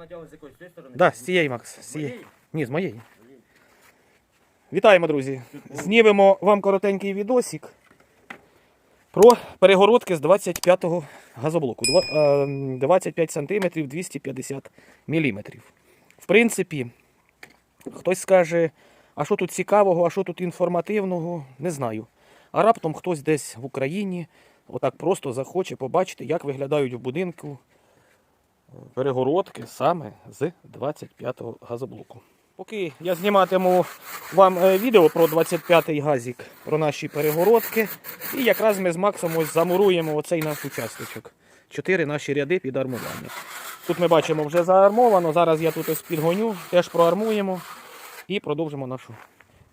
Нитку з якоїсь цієї сторони? Да, з цієї, Макс. З цієї. Моєї? Ні, з моєї. Вітаємо, друзі. Знімемо вам коротенький відосик про перегородки з 25-го газоблоку. Два- е, 25 см 250 мм. В принципі, хтось скаже, а що тут цікавого, а що тут інформативного, не знаю. А раптом хтось десь в Україні отак просто захоче побачити, як виглядають в будинку перегородки саме з 25-го газоблоку. Поки я зніматиму вам е, відео про 25-й газік, про наші перегородки. І якраз ми з Максом ось замуруємо оцей наш участочок. Чотири наші ряди під армування. Тут ми бачимо вже заармовано. Зараз я тут ось підгоню, теж проармуємо і продовжимо нашу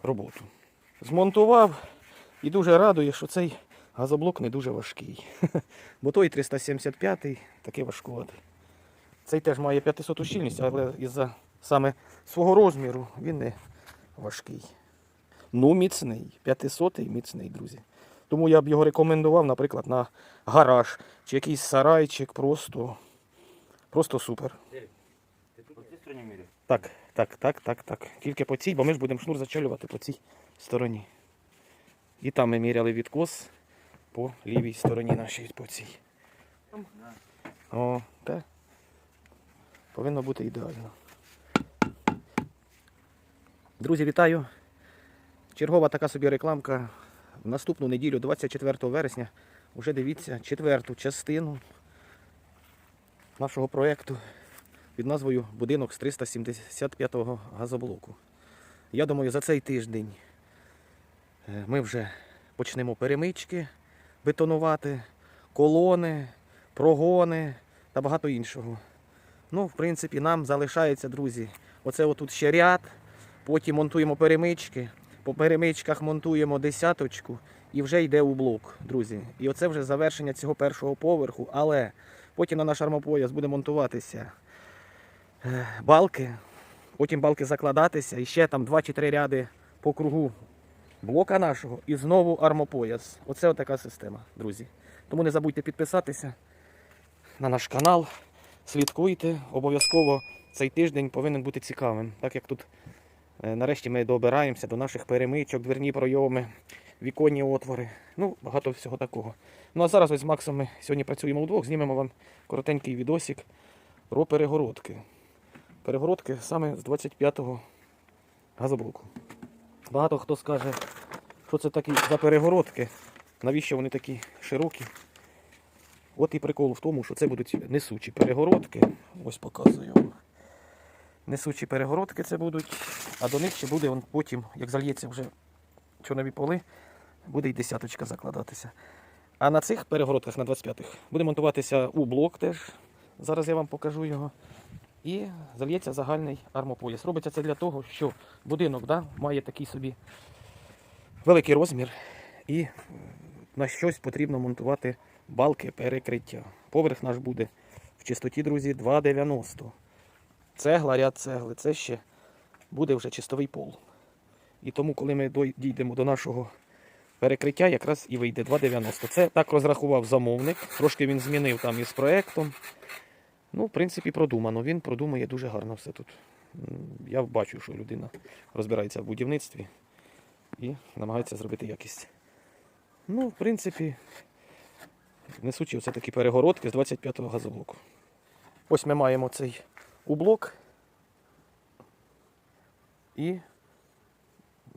роботу. Змонтував і дуже радує, що цей газоблок не дуже важкий. Бо той 375-й такий важкуватий. Цей теж має 500 щільність, але із-за саме свого розміру він не важкий. Ну, міцний. 500 міцний, друзі. Тому я б його рекомендував, наприклад, на гараж чи якийсь сарайчик. Просто, просто супер. Так, так, так, так, так. Тільки по цій, бо ми ж будемо шнур зачалювати по цій стороні. І там ми міряли відкос по лівій стороні нашій по цій. О, так. Повинно бути ідеально. Друзі, вітаю. Чергова така собі рекламка. В наступну неділю, 24 вересня, вже дивіться четверту частину нашого проєкту під назвою Будинок з 375-го газоблоку. Я думаю, за цей тиждень е, ми вже почнемо перемички бетонувати, колони, прогони та багато іншого. Ну, в принципі, нам залишається, друзі, оце отут ще ряд, потім монтуємо перемички, по перемичках монтуємо десяточку і вже йде у блок, друзі. І оце вже завершення цього першого поверху, але потім на наш армопояс буде монтуватися е, балки, потім балки закладатися, і ще там два чи три ряди по кругу блока нашого і знову армопояс. Оце така система, друзі. Тому не забудьте підписатися на наш канал. Слідкуйте, обов'язково цей тиждень повинен бути цікавим, так як тут е, нарешті ми добираємося до наших перемичок, дверні пройоми, віконні отвори. Ну, багато всього такого. Ну а зараз ось з Максом ми сьогодні працюємо вдвох, знімемо вам коротенький відосик про перегородки. Перегородки саме з 25-го газоблоку. Багато хто скаже, що це такі за перегородки, навіщо вони такі широкі. От і прикол в тому, що це будуть несучі перегородки. Ось показую. Несучі перегородки це будуть, а до них ще буде потім, як зальється вже чорнові поли, буде й десяточка закладатися. А на цих перегородках, на 25-х, буде монтуватися у блок теж. Зараз я вам покажу його. І зальється загальний армополіс. Робиться це для того, що будинок да, має такий собі великий розмір, і на щось потрібно монтувати балки перекриття. Поверх наш буде в чистоті, друзі, 2,90. Цегла, ряд цегли, це ще буде вже чистовий пол. І тому, коли ми дійдемо до нашого перекриття, якраз і вийде 2,90. Це так розрахував замовник. Трошки він змінив там із проектом. Ну, в принципі, продумано. Він продумує дуже гарно все тут. Я бачу, що людина розбирається в будівництві і намагається зробити якість. Ну, в принципі, несучі оце такі перегородки з 25-го газоблоку. Ось ми маємо цей ублок. І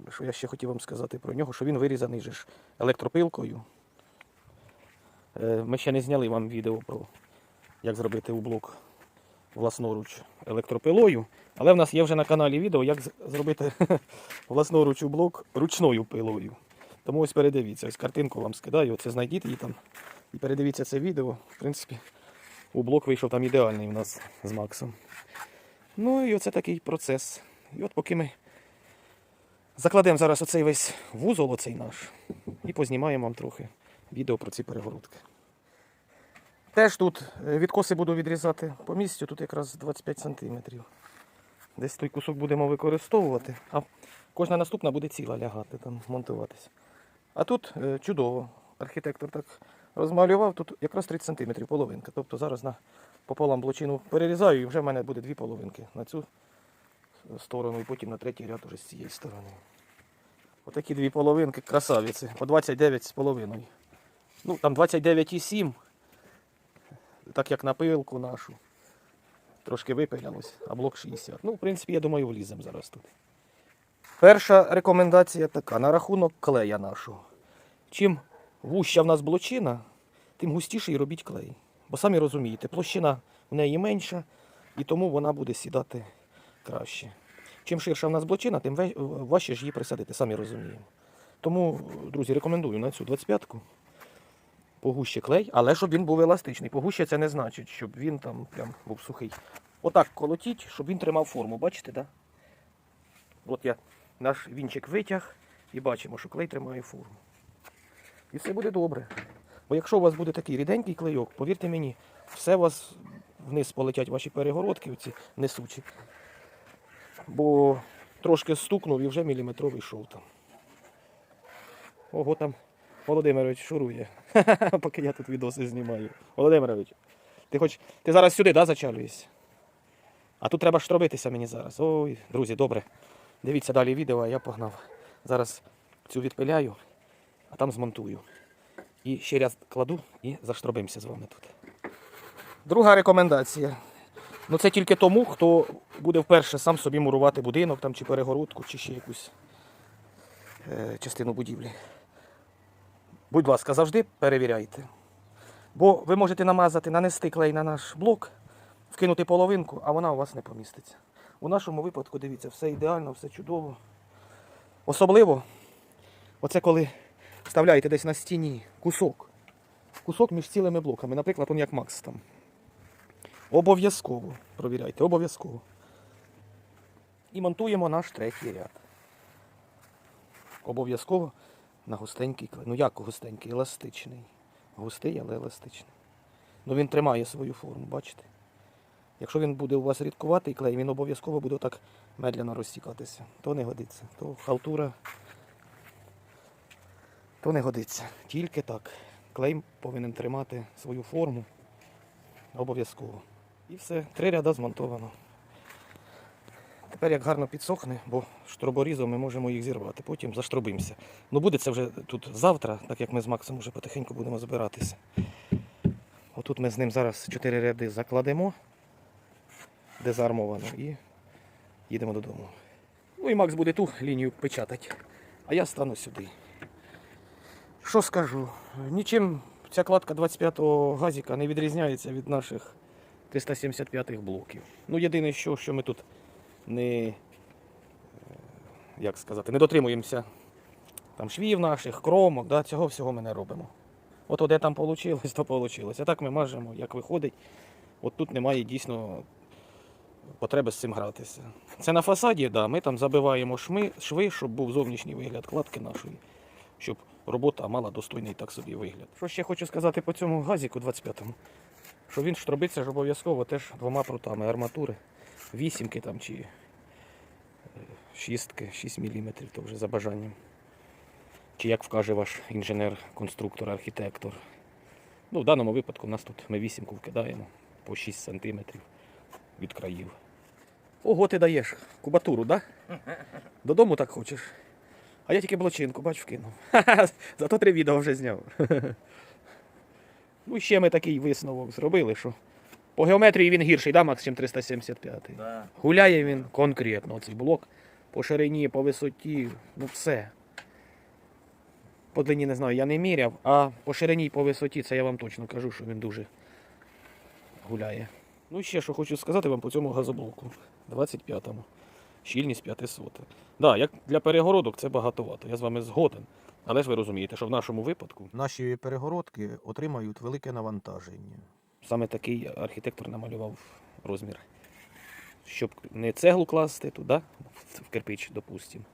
що я ще хотів вам сказати про нього, що він вирізаний же ж електропилкою. Е, Ми ще не зняли вам відео про як зробити ублок власноруч електропилою. Але в нас є вже на каналі відео, як зробити власноруч ублок ручною пилою. Тому ось передивіться, ось картинку вам скидаю, це знайдіть її там. І передивіться це відео. В принципі, ублок вийшов там ідеальний у нас з Максом. Ну і оце такий процес. І от поки ми закладемо зараз оцей весь вузол, оцей наш, і познімаємо вам трохи відео про ці перегородки. Теж тут е, відкоси буду відрізати по місцю, тут якраз 25 см. Десь той кусок будемо використовувати, а кожна наступна буде ціла лягати, там, монтуватися. А тут е, чудово. Архітектор так розмалював, тут якраз 30 см половинка. Тобто зараз на пополам блочину перерізаю і вже в мене буде дві половинки на цю сторону і потім на третій ряд уже з цієї сторони. Отакі дві половинки, красавиці, по 29 з половиною. Ну, там 29,7, так як на пилку нашу. Трошки випилялось, а блок 60. Ну, в принципі, я думаю, вліземо зараз тут. Перша рекомендація така на рахунок клея нашого. Чим вуща в нас блочина, тим густіший робіть клей. Бо самі розумієте, площина в неї менша, і тому вона буде сідати краще. Чим ширша в нас блочина, тим важче ж її присадити, самі розуміємо. Тому, друзі, рекомендую на цю 25-ку погуще клей, але щоб він був еластичний. Погуще це не значить, щоб він там прям був сухий. Отак колотіть, щоб він тримав форму. Бачите. Да? От я наш вінчик витяг і бачимо, що клей тримає форму. І все буде добре. Бо якщо у вас буде такий ріденький клейок, повірте мені, все у вас вниз полетять ваші перегородки, оці несучі. Бо трошки стукнув і вже міліметровий шов там. Ого, там Володимирович шурує. Поки я тут відоси знімаю. Володимирович, ти хоч ти зараз сюди да, зачалюєшся? А тут треба штробитися мені зараз. Ой, друзі, добре. Дивіться далі відео, а я погнав. Зараз цю відпиляю, а там змонтую. І ще раз кладу і заштробимося з вами тут. Друга рекомендація. Ну це тільки тому, хто буде вперше сам собі мурувати будинок там, чи перегородку, чи ще якусь е, частину будівлі. Будь ласка, завжди перевіряйте. Бо ви можете намазати, нанести клей на наш блок, вкинути половинку, а вона у вас не поміститься. У нашому випадку, дивіться, все ідеально, все чудово. Особливо, оце коли вставляєте десь на стіні кусок. Кусок між цілими блоками, наприклад, он як Макс там. Обов'язково провіряйте, обов'язково. І монтуємо наш третій ряд. Обов'язково на густенький клей. Ну як густенький? Еластичний. Густий, але еластичний. Ну він тримає свою форму, бачите? Якщо він буде у вас рідкуватий клей, він обов'язково буде так медленно розтікатися. То не годиться. То халтура. То не годиться. Тільки так. Клей повинен тримати свою форму. Обов'язково. І все, три ряда змонтовано. Тепер як гарно підсохне, бо штроборізом ми можемо їх зірвати, потім заштробимося. Ну буде це вже тут завтра, так як ми з Максом вже потихеньку будемо збиратися. Отут ми з ним зараз чотири ряди закладемо дезармовано і їдемо додому. Ну і Макс буде ту лінію печатати, а я стану сюди. Що скажу? Нічим ця кладка 25-го газіка не відрізняється від наших 375-х блоків. Ну, єдине, що, що ми тут не, е, як сказати, не дотримуємося там швів наших, кромок, да, цього всього ми не робимо. От де там вийшло, то вийшло. А так ми мажемо, як виходить. От тут немає дійсно потреби з цим гратися. Це на фасаді, да, ми там забиваємо шми, шви, щоб був зовнішній вигляд кладки нашої, щоб робота мала достойний так собі вигляд. Що ще хочу сказати по цьому газіку 25-му, що він штробиться ж обов'язково теж двома прутами арматури, вісімки там чи е, шістки, 6 мм, то вже за бажанням. Чи як вкаже ваш інженер-конструктор, архітектор. Ну, в даному випадку у нас тут ми вісімку вкидаємо по 6 см від країв. Ого, ти даєш кубатуру, да? Додому так хочеш. А я тільки блочинку, бач, вкинув. Зато три відео вже зняв. ну, ще ми такий висновок зробили, що по геометрії він гірший, да, Макс, чим 375. Да. Гуляє він конкретно, цей блок. По ширині, по висоті, ну все. По длині не знаю, я не міряв, а по ширині і по висоті, це я вам точно кажу, що він дуже гуляє. Ну і ще що хочу сказати вам по цьому газоблоку. 25-му. Щільність 500. Так, да, як для перегородок це багатовато, я з вами згоден. Але ж ви розумієте, що в нашому випадку наші перегородки отримають велике навантаження. Саме такий архітектор намалював розмір. Щоб не цеглу класти туди, в кирпич, допустимо.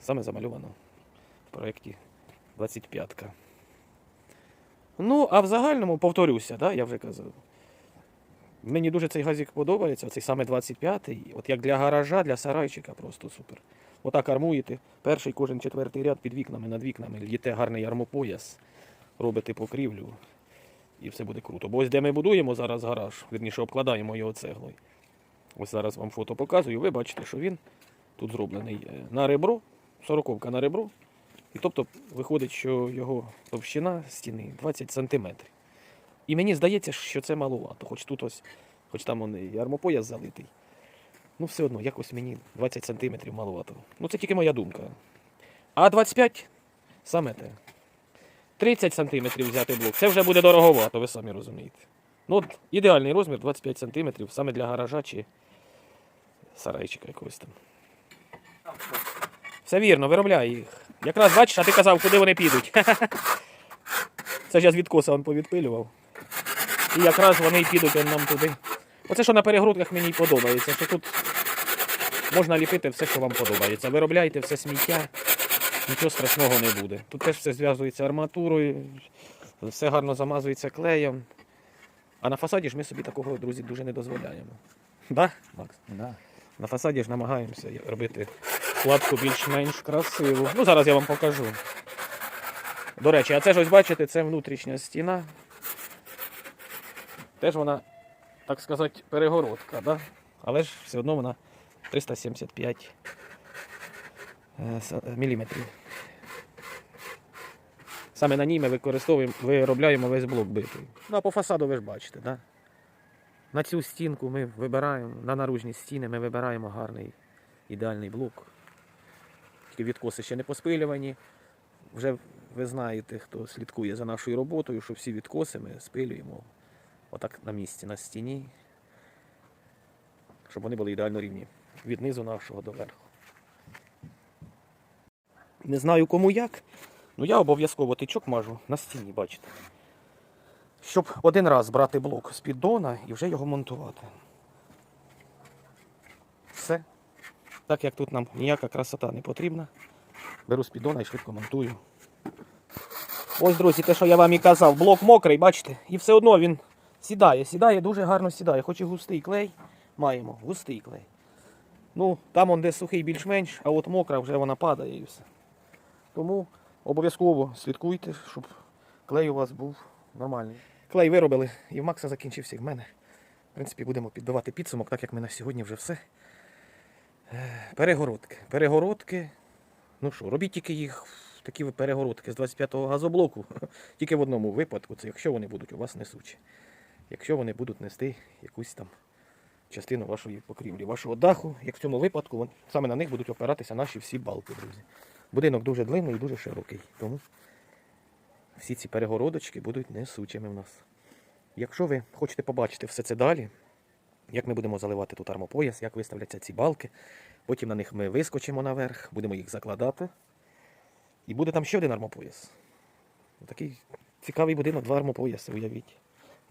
Саме замальовано в проєкті 25-ка. Ну, а в загальному, повторюся, да, я вже казав. Мені дуже цей газик подобається, цей саме 25-й. От як для гаража, для сарайчика просто супер. Отак армуєте. Перший кожен четвертий ряд під вікнами, над вікнами, л'єте гарний армопояс, робите покрівлю. і все буде круто. Бо ось де ми будуємо зараз гараж, вірніше обкладаємо його цеглою. Ось зараз вам фото показую. Ви бачите, що він тут зроблений е, на ребро, сороковка на ребро. І тобто виходить, що його товщина стіни 20 см. І мені здається, що це маловато. Хоч тут ось, хоч там он і залитий. Ну, все одно, якось мені 20 см маловато. Ну, це тільки моя думка. А 25 саме те. 30 см взяти блок. Це вже буде дороговато, ви самі розумієте. Ну, от ідеальний розмір 25 см саме для гаража чи сарайчика якогось там. Все вірно, виробляй їх. Якраз бачиш, а ти казав, куди вони підуть. Це ж я з відкоса повідпилював. І якраз вони й підуть нам туди. Оце, що на перегородках мені й подобається, що тут можна ліпити все, що вам подобається. Виробляйте все сміття, нічого страшного не буде. Тут теж все зв'язується арматурою, все гарно замазується клеєм. А на фасаді ж ми собі такого, друзі, дуже не дозволяємо. Да, Макс? Да. На фасаді ж намагаємося робити кладку більш-менш красиву. Ну, зараз я вам покажу. До речі, а це ж ось бачите, це внутрішня стіна. Теж вона, так сказати, перегородка, да? але ж все одно вона 375 е, міліметрів. Саме на ній ми використовуємо, виробляємо весь блок битий. Ну а по фасаду ви ж бачите, да? На цю стінку ми вибираємо, на наружні стіни ми вибираємо гарний ідеальний блок. Тільки відкоси ще не поспилювані. Вже ви знаєте, хто слідкує за нашою роботою, що всі відкоси ми спилюємо отак на місці, на стіні, щоб вони були ідеально рівні від низу нашого до верху. Не знаю кому як, але я обов'язково тичок мажу на стіні, бачите. Щоб один раз брати блок з піддона і вже його монтувати. Все. Так як тут нам ніяка красота не потрібна, беру з піддона і швидко монтую. Ось, друзі, те, що я вам і казав, блок мокрий, бачите, і все одно він сідає, сідає, дуже гарно сідає. Хоч і густий клей, маємо, густий клей. Ну, там де сухий більш-менш, а от мокра вже вона падає і все. Тому обов'язково слідкуйте, щоб клей у вас був нормальний. Клей виробили, і в Макса закінчився і в мене. В принципі, будемо підбивати підсумок, так як ми на сьогодні вже все. Е, Перегородки. Перегородки. Ну що, робіть тільки їх такі перегородки з 25-го газоблоку. Тільки в одному випадку, це якщо вони будуть у вас несучі. Якщо вони будуть нести якусь там частину вашої покрівлі, вашого даху, як в цьому випадку, саме на них будуть опиратися наші всі балки, друзі. Будинок дуже длинний і дуже широкий. Тому всі ці перегородочки будуть несучими в нас. Якщо ви хочете побачити все це далі, як ми будемо заливати тут армопояс, як виставляться ці балки, потім на них ми вискочимо наверх, будемо їх закладати. І буде там ще один армопояс. Такий цікавий будинок, два армопояси, уявіть.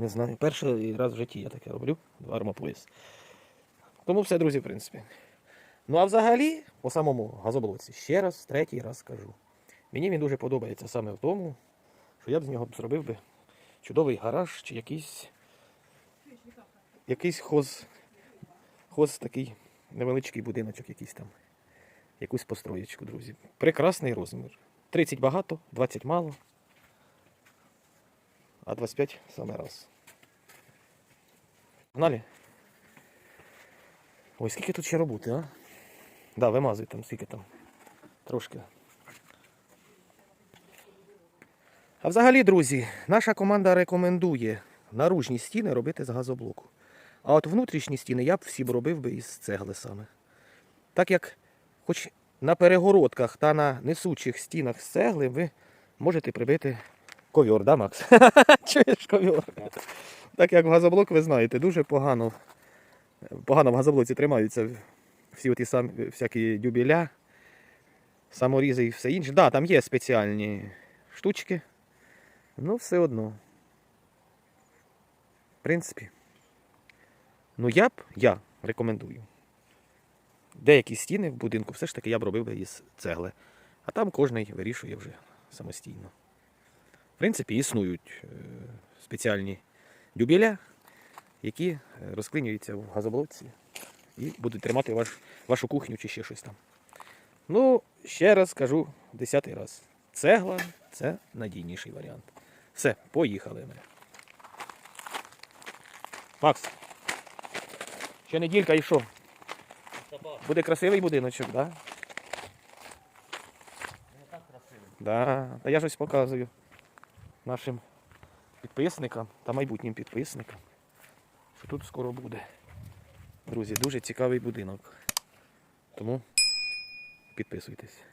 Не знаю, перший раз в житті я таке роблю, два армопояс. Тому все, друзі, в принципі. Ну а взагалі, по самому газоблоці, ще раз, третій раз скажу. Мені він дуже подобається саме в тому, що я б з нього зробив би чудовий гараж чи якийсь, якийсь хоз, хоз такий невеличкий будиночок якийсь там. Якусь построєчку, друзі. Прекрасний розмір. 30 багато, 20 мало. А 25 саме раз. Погнали? Ой, скільки тут ще роботи, а? Да, вимазуй там, скільки там. Трошки. А взагалі, друзі, наша команда рекомендує наружні стіни робити з газоблоку. А от внутрішні стіни я б всі б робив би із цегли саме. Так як хоч на перегородках та на несучих стінах з цегли ви можете прибити ковьор, да, Макс? Чуєш ковьор? Так як газоблок, ви знаєте, дуже погано, погано в газоблоці тримаються всі ті самі всякі дюбіля, саморізи і все інше. Да, там є спеціальні штучки, але все одно. В принципі. Ну я б, я рекомендую. Деякі стіни в будинку все ж таки я б робив би із цегли. А там кожний вирішує вже самостійно. В принципі, існують е, спеціальні дюбеля, які е, розклинюються в газоблоці і будуть тримати ваш, вашу кухню чи ще щось там. Ну, ще раз кажу, десятий раз. Цегла це надійніший варіант. Все, поїхали ми. Макс. Ще неділька і що? Буде красивий будиночок, так? Да? Не так красиво. Да. Та я ж ось показую нашим підписникам та майбутнім підписникам, що тут скоро буде. Друзі, дуже цікавий будинок. Тому підписуйтесь.